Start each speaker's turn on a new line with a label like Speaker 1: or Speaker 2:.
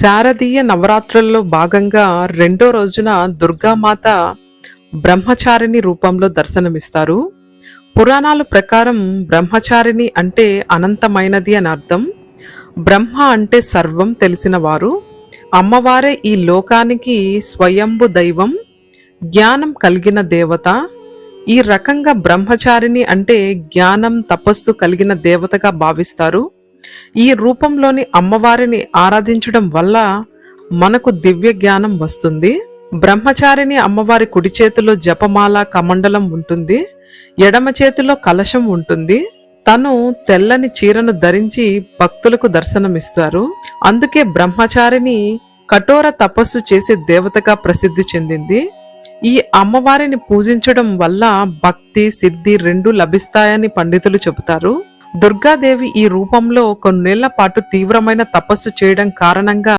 Speaker 1: శారదీయ నవరాత్రుల్లో భాగంగా రెండో రోజున దుర్గామాత బ్రహ్మచారిణి రూపంలో దర్శనమిస్తారు. పురాణాల ప్రకారం బ్రహ్మచారిణి అంటే అనంతమైనది అని అర్థం. బ్రహ్మ అంటే సర్వం తెలిసినవారు అమ్మవారే ఈ లోకానికి స్వయంభు దైవం జ్ఞానం కలిగిన దేవత. ఈ రకంగా బ్రహ్మచారిణి అంటే జ్ఞానం తపస్సు కలిగిన దేవతగా భావిస్తారు. ఈ రూపంలోని అమ్మవారిని ఆరాధించడం వల్ల మనకు దివ్య జ్ఞానం వస్తుంది. బ్రహ్మచారిని అమ్మవారి కుడి చేతిలో జపమాల కమండలం ఉంటుంది. ఎడమ చేతిలో కలశం ఉంటుంది. తను తెల్లని చీరను ధరించి భక్తులకు దర్శనమిస్తారు. అందుకే బ్రహ్మచారిని కఠోర తపస్సు చేసే దేవతగా ప్రసిద్ధి చెందింది. ఈ అమ్మవారిని పూజించడం వల్ల భక్తి సిద్ధి రెండు లభిస్తాయని పండితులు చెబుతారు. దుర్గాదేవి ఈ రూపంలో కొన్నేళ్ళ పాటు తీవ్రమైన తపస్సు చేయడం కారణంగా